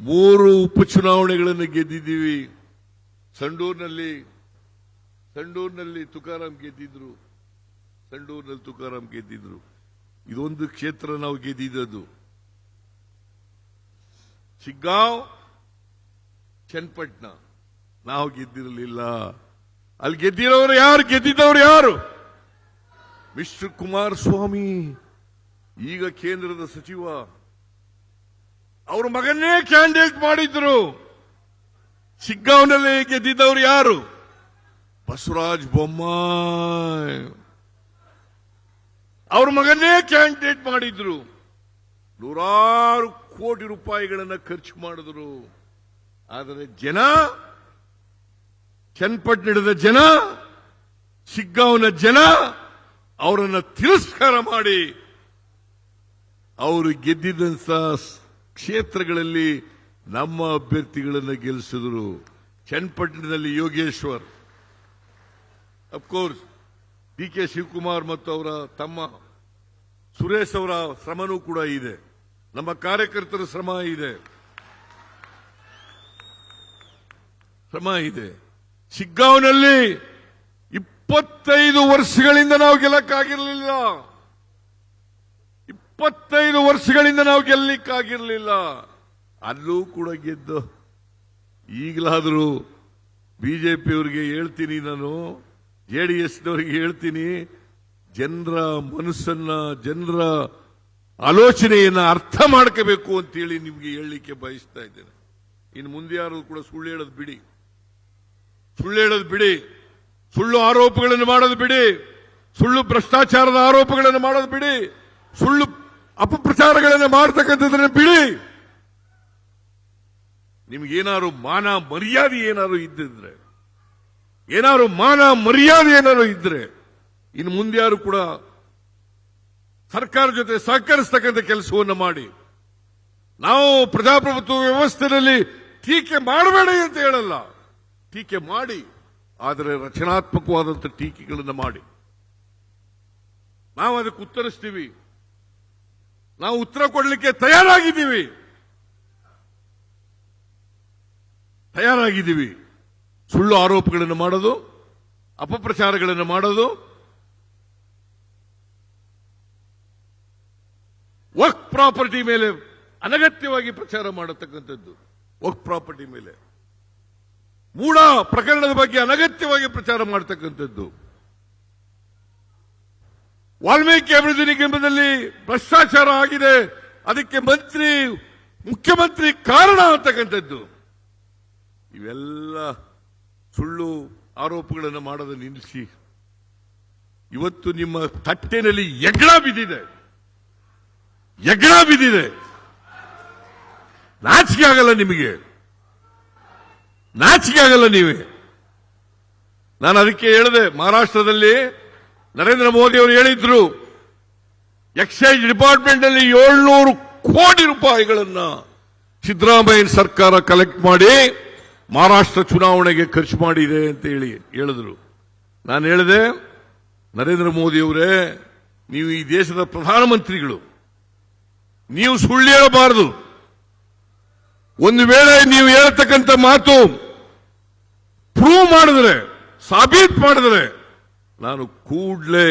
ಮೂರು ಉಪಚುನಾವಣೆಗಳನ್ನು ಗೆದ್ದಿದ್ದೀವಿ. ಸಂಡೂರಿನಲ್ಲಿ ಸಂಡೂರಿನಲ್ಲಿ ತುಕಾರಾಂ ಗೆದ್ದಿದ್ರು. ಸಂಡೂರಿನಲ್ಲಿ ತುಕಾರಾಂ ಗೆದ್ದಿದ್ರು. ಇದೊಂದು ಕ್ಷೇತ್ರ ನಾವು ಗೆದ್ದಿದ್ದದು ಶಿಗ್ಗಾಂವ್ ಚನ್ನಪಟ್ಟಣ. ನಾವು ಗೆದ್ದಿರಲಿಲ್ಲ. ಅಲ್ಲಿ ಗೆದ್ದಿರೋರು ಯಾರು? ಗೆದ್ದಿದ್ದವರು ಯಾರು? ಮಿಸ್ಟರ್ ಸ್ವಾಮಿ ಈಗ ಕೇಂದ್ರದ ಸಚಿವ. ಅವ್ರ ಮಗನ್ನೇ ಕ್ಯಾಂಡಿಡೇಟ್ ಮಾಡಿದ್ರು. ಶಿಗ್ಗಾಂವ್ನಲ್ಲಿ ಗೆದ್ದಿದ್ದವ್ರು ಯಾರು? ಬಸವರಾಜ್ ಬೊಮ್ಮಾಯಿ. ಅವ್ರ ಮಗನ್ನೇ ಕ್ಯಾಂಡಿಡೇಟ್ ಮಾಡಿದ್ರು. ನೂರಾರು ಕೋಟಿ ರೂಪಾಯಿಗಳನ್ನ ಖರ್ಚು ಮಾಡಿದ್ರು. ಆದರೆ ಜನ, ಚನ್ನಪಟ್ಟಣದ ಜನ, ಸಿಗ್ಗಾವ್ನ ಜನ ಅವರನ್ನ ತಿರಸ್ಕಾರ ಮಾಡಿ, ಅವರು ಗೆದ್ದಿದ್ದಂತ ಕ್ಷೇತ್ರಗಳಲ್ಲಿ ನಮ್ಮ ಅಭ್ಯರ್ಥಿಗಳನ್ನು ಗೆಲ್ಲಿಸಿದ್ರು ಚನ್ನಪಟ್ಟಣದಲ್ಲಿ Yogeshwar. Of course D K Shivakumar ಮತ್ತು ಅವರ ತಮ್ಮ ಸುರೇಶ್ ಅವರ ಶ್ರಮನೂ ಕೂಡ ಇದೆ. ನಮ್ಮ ಕಾರ್ಯಕರ್ತರ ಶ್ರಮ ಇದೆ. ಶ್ರಮ ಇದೆ. ಸಿಗ್ಗಾವ್ನಲ್ಲಿ ಇಪ್ಪತ್ತೈದು ವರ್ಷಗಳಿಂದ ನಾವು ಗೆಲ್ಲಕ್ಕಾಗಿರಲಿಲ್ಲ. ಇಪ್ಪತ್ತೈದು ವರ್ಷಗಳಿಂದ ನಾವು ಗೆಲ್ಲಿಕ್ಕಾಗಿರಲಿಲ್ಲ. ಅಲ್ಲೂ ಕೂಡ ಗೆದ್ದು ಈಗಲಾದರೂ ಬಿಜೆಪಿಯವರಿಗೆ ಹೇಳ್ತೀನಿ ನಾನು, ಜೆ ಡಿ ಎಸ್ನವರಿಗೆ ಹೇಳ್ತೀನಿ, ಜನರ ಮನಸ್ಸನ್ನ, ಜನರ ಆಲೋಚನೆಯನ್ನ ಅರ್ಥ ಮಾಡ್ಕೋಬೇಕು ಅಂತೇಳಿ ನಿಮಗೆ ಹೇಳಲಿಕ್ಕೆ ಬಯಸ್ತಾ ಇದ್ದೇನೆ. ಇನ್ನು ಮುಂದೆ ಯಾರು ಕೂಡ ಸುಳ್ಳು ಹೇಳೋದು ಬಿಡಿ. ಸುಳ್ಳು ಹೇಳೋದು ಬಿಡಿ. ಸುಳ್ಳು ಆರೋಪಗಳನ್ನು ಮಾಡೋದು ಬಿಡಿ. ಸುಳ್ಳು ಭ್ರಷ್ಟಾಚಾರದ ಆರೋಪಗಳನ್ನು ಮಾಡೋದು ಬಿಡಿ. ಸುಳ್ಳು ಅಪಪ್ರಚಾರಗಳನ್ನು ಮಾಡ್ತಕ್ಕಂಥದ್ದನ್ನು ಬಿಡಿ. ನಿಮ್ಗೇನಾದ್ರು ಮಾನ ಮರ್ಯಾದೆ ಏನಾದ್ರು ಇದ್ದಿದ್ರೆ, ಏನಾದ್ರು ಮಾನ ಮರ್ಯಾದೆ ಏನಾದ್ರು ಇದ್ರೆ, ಇನ್ನು ಮುಂದೆ ಯಾರು ಕೂಡ ಸರ್ಕಾರ ಜೊತೆ ಸಹಕರಿಸ್ತಕ್ಕಂಥ ಕೆಲಸವನ್ನು ಮಾಡಿ, ನಾವು ಪ್ರಜಾಪ್ರಭುತ್ವ ವ್ಯವಸ್ಥೆಯಲ್ಲಿ ಟೀಕೆ ಮಾಡಬೇಡಿ ಅಂತ ಹೇಳಲ್ಲ. ಟೀಕೆ ಮಾಡಿ, ಆದರೆ ರಚನಾತ್ಮಕವಾದಂಥ ಟೀಕೆಗಳನ್ನು ಮಾಡಿ. ನಾವು ಅದಕ್ಕೆ ಉತ್ತರಿಸ್ತೀವಿ. ನಾವು ಉತ್ತರ ಕೊಡಲಿಕ್ಕೆ ತಯಾರಾಗಿದ್ದೀವಿ. ತಯಾರಾಗಿದ್ದೀವಿ. ಸುಳ್ಳು ಆರೋಪಗಳನ್ನು ಮಾಡೋದು, ಅಪಪ್ರಚಾರಗಳನ್ನು ಮಾಡೋದು ವರ್ಕ್ ಪ್ರಾಪರ್ಟಿ ಮೇಲೆ ಅನಗತ್ಯವಾಗಿ ಪ್ರಚಾರ ಮಾಡತಕ್ಕಂಥದ್ದು. ವರ್ಕ್ ಪ್ರಾಪರ್ಟಿ ಮೇಲೆ. ಮೂಡ ಪ್ರಕರಣದ ಬಗ್ಗೆ ಅನಗತ್ಯವಾಗಿ ಪ್ರಚಾರ ಮಾಡತಕ್ಕಂಥದ್ದು. ವಾಲ್ಮೀಕಿ ಅಭಿವೃದ್ಧಿ ನಿಗಮದಲ್ಲಿ ಭ್ರಷ್ಟಾಚಾರ ಆಗಿದೆ. ಅದಕ್ಕೆ ಮಂತ್ರಿ, ಮುಖ್ಯಮಂತ್ರಿ ಕಾರಣ ಅಂತಕ್ಕಂಥದ್ದು ಇವೆಲ್ಲ ಸುಳ್ಳು ಆರೋಪಗಳನ್ನು ಮಾಡೋದು ನಿಲ್ಲಿಸಿ. ಇವತ್ತು ನಿಮ್ಮ ತಟ್ಟೆನಲ್ಲಿ ಎಗ್ಳ ಬಿದ್ದಿದೆ. ಎಗ್ಳ ಬಿದ್ದಿದೆ. ನಾಚಿಕೆ ಆಗಲ್ಲ ನಿಮಗೆ. ನಾಚಿಕೆ ಆಗಲ್ಲ ನೀವೇ. ನಾನು ಅದಕ್ಕೆ ಹೇಳಿದೆ, ಮಹಾರಾಷ್ಟ್ರದಲ್ಲಿ ನರೇಂದ್ರ ಮೋದಿ ಅವರು ಹೇಳಿದ್ರು ಎಕ್ಸೈಸ್ ಡಿಪಾರ್ಟ್ಮೆಂಟ್ನಲ್ಲಿ ಏಳ್ನೂರು ಕೋಟಿ ರೂಪಾಯಿಗಳನ್ನ ಸಿದ್ದರಾಮಯ್ಯ ಸರ್ಕಾರ ಕಲೆಕ್ಟ್ ಮಾಡಿ ಮಹಾರಾಷ್ಟ್ರ ಚುನಾವಣೆಗೆ ಖರ್ಚು ಮಾಡಿದೆ ಅಂತ ಹೇಳಿ ಹೇಳಿದ್ರು. ನಾನು ಹೇಳಿದೆ, ನರೇಂದ್ರ ಮೋದಿ ಅವರೇ, ನೀವು ಈ ದೇಶದ ಪ್ರಧಾನಮಂತ್ರಿಗಳು, ನೀವು ಸುಳ್ಳು ಹೇಳಬಾರದು. ಒಂದು ವೇಳೆ ನೀವು ಹೇಳತಕ್ಕಂಥ ಮಾತು ಪ್ರೂವ್ ಮಾಡಿದ್ರೆ, ಸಾಬೀತ್ ಮಾಡಿದ್ರೆ ನಾನು ಕೂಡಲೇ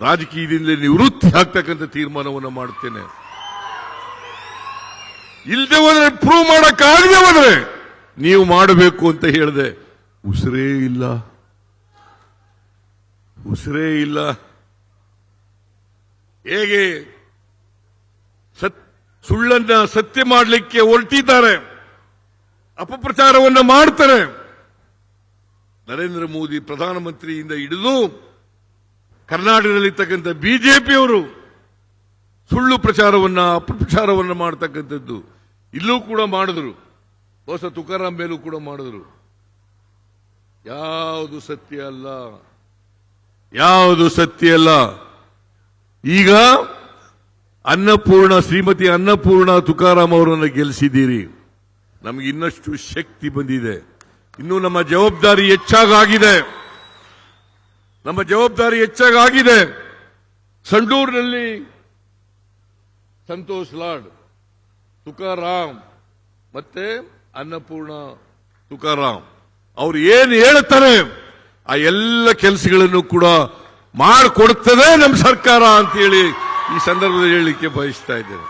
ರಾಜಕೀಯದಿಂದ ನಿವೃತ್ತಿ ಆಗ್ತಕ್ಕಂಥ ತೀರ್ಮಾನವನ್ನು ಮಾಡ್ತೇನೆ ಇಲ್ಲದೆ ಹೋದ್ರೆ ಪ್ರೂವ್ ಮಾಡಕ್ಕಾಗದೆ ಹೋದ್ರೆ ನೀವು ಮಾಡಬೇಕು ಅಂತ ಹೇಳಿದೆ, ಉಸಿರೇ ಇಲ್ಲ. ಉಸಿರೇ ಇಲ್ಲ. ಹೇಗೆ ಸತ್, ಸುಳ್ಳನ್ನ ಸತ್ಯ ಮಾಡಲಿಕ್ಕೆ ಹೊರಟಿದ್ದಾರೆ, ಅಪಪ್ರಚಾರವನ್ನು ಮಾಡ್ತಾರೆ. ನರೇಂದ್ರ ಮೋದಿ ಪ್ರಧಾನಮಂತ್ರಿಯಿಂದ ಹಿಡಿದು ಕರ್ನಾಟಕದಲ್ಲಿರ್ತಕ್ಕಂಥ ಬಿಜೆಪಿಯವರು ಸುಳ್ಳು ಪ್ರಚಾರವನ್ನ, ಅಪಪ್ರಚಾರವನ್ನ ಮಾಡತಕ್ಕಂಥದ್ದು ಇಲ್ಲೂ ಕೂಡ ಮಾಡಿದ್ರು. ಹೊಸ ತುಕಾರಾಂ ಮೇಲೂ ಕೂಡ ಮಾಡಿದ್ರು. ಯಾವುದು ಸತ್ಯ ಅಲ್ಲ? ಯಾವುದು ಸತ್ಯ ಅಲ್ಲ? ಈಗ ಅನ್ನಪೂರ್ಣ, ಶ್ರೀಮತಿ ಅನ್ನಪೂರ್ಣ ತುಕಾರಾಂ ಅವರನ್ನು ಗೆಲ್ಲಿಸಿದ್ದೀರಿ ನಮಗೆ ಇನ್ನಷ್ಟು ಶಕ್ತಿ ಬಂದಿದೆ. ಇನ್ನು ನಮ್ಮ ಜವಾಬ್ದಾರಿ ಹೆಚ್ಚಾಗಿದೆ ನಮ್ಮ ಜವಾಬ್ದಾರಿ ಹೆಚ್ಚಾಗಿದೆ ಸಂಡೂರಿನಲ್ಲಿ ಸಂತೋಷ್ ಲಾಡ್, ತುಕಾರಾಮ್ ಮತ್ತೆ ಅನ್ನಪೂರ್ಣ ತುಕಾರಾಮ್. ಅವ್ರು ಏನು ಹೇಳ್ತಾರೆ, ಆ ಎಲ್ಲ ಕೆಲಸಗಳನ್ನು ಕೂಡ ಮಾಡಿಕೊಡುತ್ತದೆ ನಮ್ಮ ಸರ್ಕಾರ ಅಂತ ಹೇಳಿ ಈ ಸಂದರ್ಭದಲ್ಲಿ ಹೇಳಲಿಕ್ಕೆ ಬಯಸ್ತಾ ಇದ್ದೇನೆ.